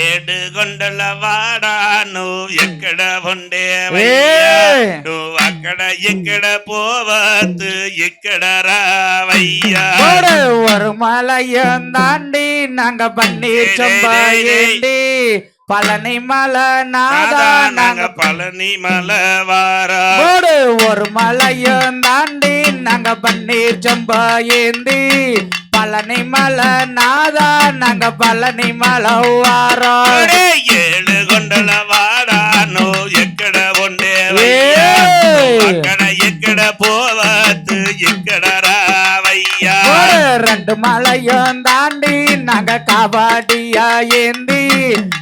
ఏడు గొండల వాడా నువ్వు ఎక్కడ ఉండేవయ్యా ఏయ్! నువ్వు అక్కడ ఎక్కడ పోవద్దు ఇక్కడ రావయ్యా ஒரு ஒரு மலையும் தாண்டி நாங்க பன்னீர் சம்பாயேண்டி பழனி மலை நாதா நாதா நாங்க நாங்க பழனி மலை வாரா ஒரு ஒரு மலையும் தாண்டி பன்னீர் சம்பா ஏந்தி பழனி மலை நாதா நாங்க பழனி மலை வாரோம் ஏழு கொண்டல வாடானோ எக்கட ஒன்றே எக்கட எக்கட போவாத்து எக்கட ராவையா. ரெண்டு மலையும் தாண்டி நாங்க கபாடியா ஏந்தி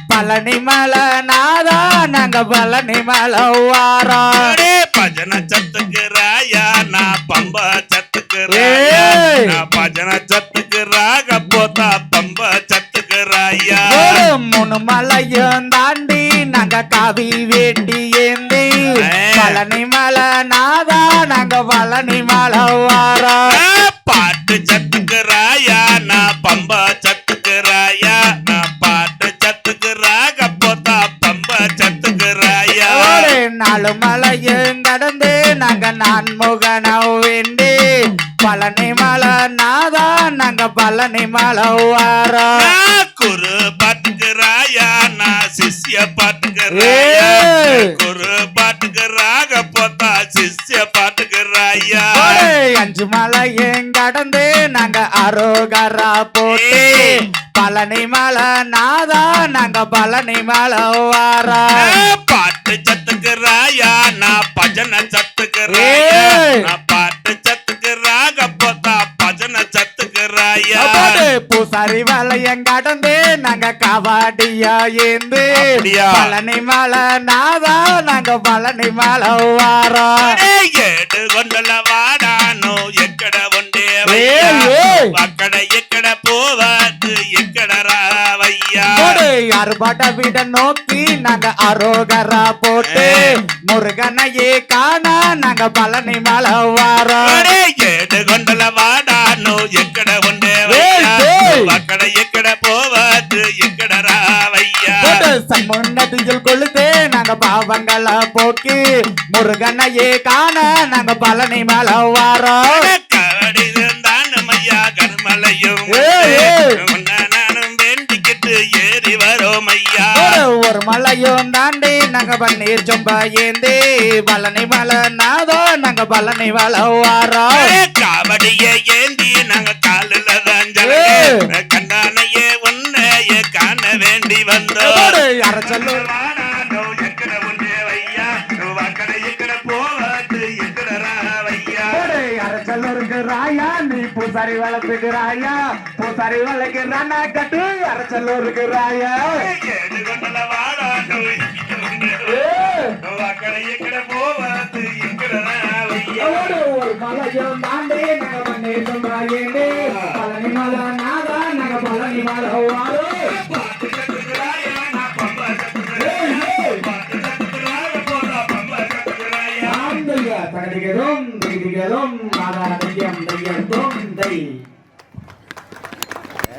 பழனி மலை நாதா நாங்க பழனி மலை வாரோம் பஜன சத்துக்கு ராயா நான் பம்ப சத்துக்கு ராயா. நான் பஜன சத்துக்கு ராக போதா பம்ப சத்துக்கு ராயா. மூணு மலையும் தாண்டி நாங்க காவி வேட்டி ஏந்தி பழனி மலை நாதா நாங்க பழனி மலை வாரோம் கடலும் மலையும் கடந்து நாங்க நான் முகனோ வேண்டி பழனி மலை நாதான் நாங்க பழனி மலை வாரோ குரு பாட்டுக்கிறாயா நான் சிஷ்ய பாட்டுக்கிறாயா குரு பாட்டுக்கிறாக போத்தா சிஷ்ய பாட்டுக்கிறாயா அஞ்சு மலையும் கடந்து நாங்க அரோகரா போட்டு. பழனி மலை நாதான் நாங்க பழனி மலை வாரா பாட்டு சத்துக்குறாயா நான் பஜனை சத்துக்குறாயா நான் பாட்டு சத்துக்குறா கப்போத்தா பஜனை சத்துக்குறாயா. பூசாரி வலையம் கடந்து நாங்க கபாடியா ஏந்து. பழனி மலை நாதா நாங்க பழனி மலை வாரோம் ஏடு கொண்டல வாடானோ எக்கட ஒன்றே அக்கட எக்கட போவா? அறுபாட்ட விட நோக்கி நாங்க அரோகரா போட்டு முருகனையே காண நாங்க பழனி மலை வாரோம். ஏடு கொண்டல வாடானோ எக்கட ஒன்றே அக்கட எக்கட போவாது எக்கட ராவையா? சம்மன்னதியில் கொழுதே நாங்க பாவங்களை போக்கி முருகனையே காண நாங்க பழனி மலை வாரோம். பழனிமலையும் தாண்டி நாங்க பன்னீர் சொம்பா ஏந்தி பழனி மலை நாதோ நாங்க பழனி மலை வாரோம் காவடிய ஏந்தி நாங்க காலில் தான் கண்டானையே உன்னைய காண வேண்டி வந்தோம் யார சொல்லுவோம் ராயா. பூசாரி வளர்த்துக்கு ராயா பூசாரி வளைக்கிறான் கட்டு. அரச்சலூருக்கு ராயா. ஒரு மலையும் தாண்டி நாங்க பண்ணேன் பழனி மலை Tiquetón, tiquetón, tiquetón, tiquetón, tiquetón, tiquetón, tiquetón, tiquetón, tiquetón, tiquetón, tiquetón, tiquetón, tiquetón, tiquetón, tiquetón, tiquetón,